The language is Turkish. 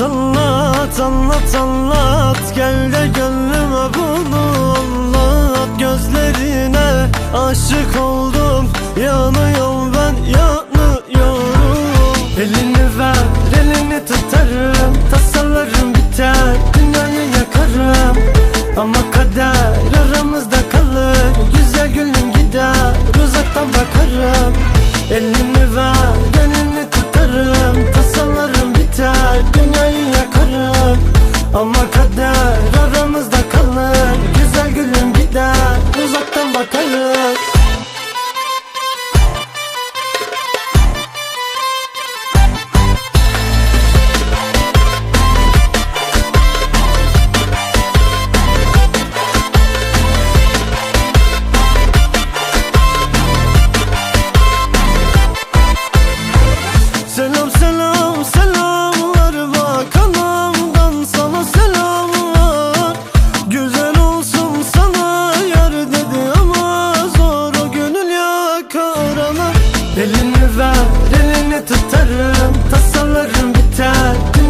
Anlat anlat, anlat anlat. Gel de gönlüme bunu anlat. Gözlerine aşık oldum. Yanıyorum ben yanıyorum. Elini ver, elini tutarım. Tasalarım biter, dünyayı yakarım. Ama Ver elini tutarım tasalarım biter